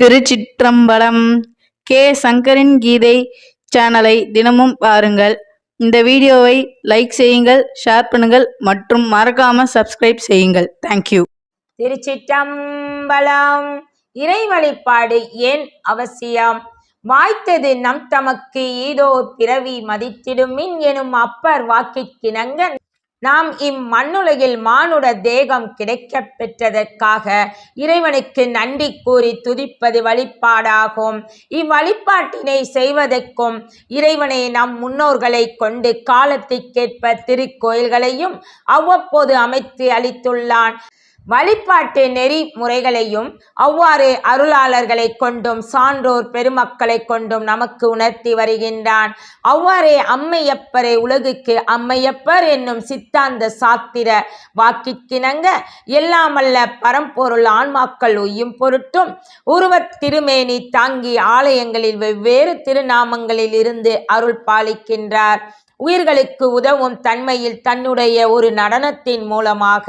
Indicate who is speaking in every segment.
Speaker 1: திருச்சிற்றம்பலம் K. சங்கரின் கீதை சேனலை தினமும் பாருங்கள். இந்த வீடியோவை லைக் செய்யுங்கள் ஷேர் பண்ணுங்கள் மற்றும் மறக்காம சப்ஸ்கிரைப் செய்யுங்கள். தேங்க்யூ
Speaker 2: திருச்சிற்றம்பலம் இறை வழிபாடு ஏன் அவசியம்? வாய்த்தது நம் தமக்கு ஈதோர் பிறவி மதித்திடுமின் எனும் அப்பர் வாக்கிற்கிணங்க நாம் இம்மண்ணுலகில் மானுட தேகம் கிடைக்க பெற்றதற்காக இறைவனுக்கு நன்றி கூறி துதிப்பது வழிபாடாகும். இவ்வழிபாட்டினை செய்வதற்கும் இறைவனை நம் முன்னோர்களை கொண்டு காலத்திற்கேற்ப திருக்கோயில்களையும் அவ்வப்போது அமைத்து அளித்துள்ளான். வழிபாட்டு நெறிமுறைகளையும் அவ்வாறு அருளாளர்களை கொண்டும் சான்றோர் பெருமக்களை கொண்டும் நமக்கு உணர்த்தி வருகின்றான். அவ்வாறே அம்மையப்பரை உலகுக்கு அம்மையப்பர் என்னும் சித்தாந்த சாத்திர வாக்கிற்கிணங்க எல்லாமல்ல பரம்பொருள் ஆன்மாக்கள் உய்யும் பொருட்டும் உருவத் திருமேனி தாங்கி ஆலயங்களில் வெவ்வேறு திருநாமங்களில் இருந்து அருள் பாலிக்கின்றார். உயிர்களுக்கு உதவும் தன்மையில் தன்னுடைய ஒரு நடனத்தின் மூலமாக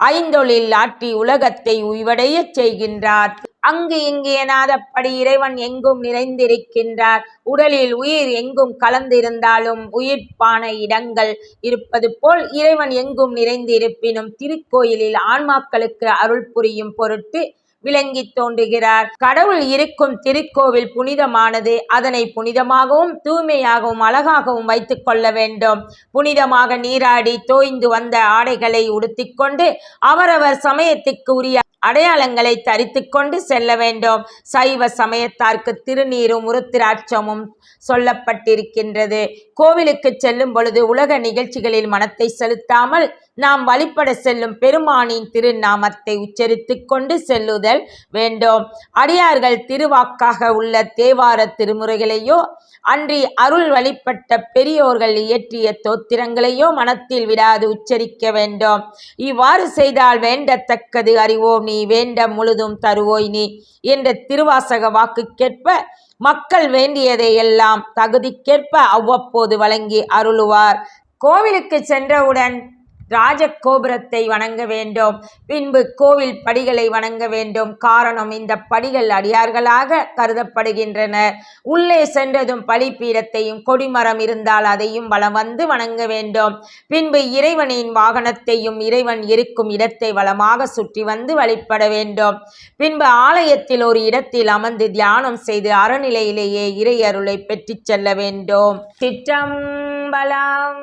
Speaker 2: ஐந்தொழில் ஆற்றி உலகத்தை உய்வடையச் செய்கின்றார். அங்கு இங்கு எனாதப்படி இறைவன் எங்கும் நிறைந்திருக்கின்றார். உடலில் உயிர் எங்கும் கலந்திருந்தாலும் உயிர்ப்பான இடங்கள் இருப்பது போல் இறைவன் எங்கும் நிறைந்திருப்பினும் திருக்கோயிலில் ஆன்மாக்களுக்கு அருள் புரியும் பொருட்டு விளங்கி தோன்றுகிறார். கடவுள் இருக்கும் திருக்கோவில் புனிதமானது அதனை புனிதமாகவும் தூய்மையாகவும் அழகாகவும் வைத்துக் கொள்ள வேண்டும். புனிதமாக நீராடி தோய்ந்து வந்த ஆடைகளை உடுத்திக்கொண்டு அவரவர் சமயத்துக்கு உரிய அடையாளங்களை தரித்து கொண்டு செல்ல வேண்டும். சைவ சமயத்தார்க்கு திருநீரும் உருத்திராட்சமும் சொல்லப்பட்டிருக்கின்றது. கோவிலுக்கு செல்லும் பொழுது உலக நிகழ்ச்சிகளில் மனத்தை செலுத்தாமல் நாம் வழிபட செல்லும் பெருமானின் திருநாமத்தை உச்சரித்து கொண்டு செல்லுதல் வேண்டும். அடியார்கள் திருவாக்காக உள்ள தேவார திருமுறைகளையோ அன்றி அருள் வழிபட்ட பெரியோர்கள் இயற்றிய தோத்திரங்களையோ மனத்தில் விடாது உச்சரிக்க வேண்டும். இவ்வாறு செய்தால் வேண்டத்தக்கது அறிவோம் நீ வேண்ட முழுதும் தருவோய் நீ என்ற திருவாசக வாக்குக்கேற்ப மக்கள் வேண்டியதை எல்லாம் தகுதிக்கேற்ப அவ்வப்போது வழங்கி அருளுவார். கோவிலுக்கு சென்றவுடன் ராஜகோபுரத்தை வணங்க வேண்டும். பின்பு கோவில் படிகளை வணங்க வேண்டும். காரணம் இந்த படிகள் அடியார்களாக கருதப்படுகின்றனர் உள்ளே சென்றதும் பலிப்பீடத்தையும் கொடிமரம் இருந்தால் அதையும் வளம் வந்து வணங்க வேண்டும். பின்பு இறைவனின் வாகனத்தையும் இறைவன் இருக்கும் இடத்தை வளமாக சுற்றி வந்து வழிபட வேண்டும். பின்பு ஆலயத்தில் ஒரு இடத்தில் அமர்ந்து தியானம் செய்து அறநிலையிலேயே இறை அருளை பெற்றுச் செல்ல வேண்டும். சிற்றம்பலம்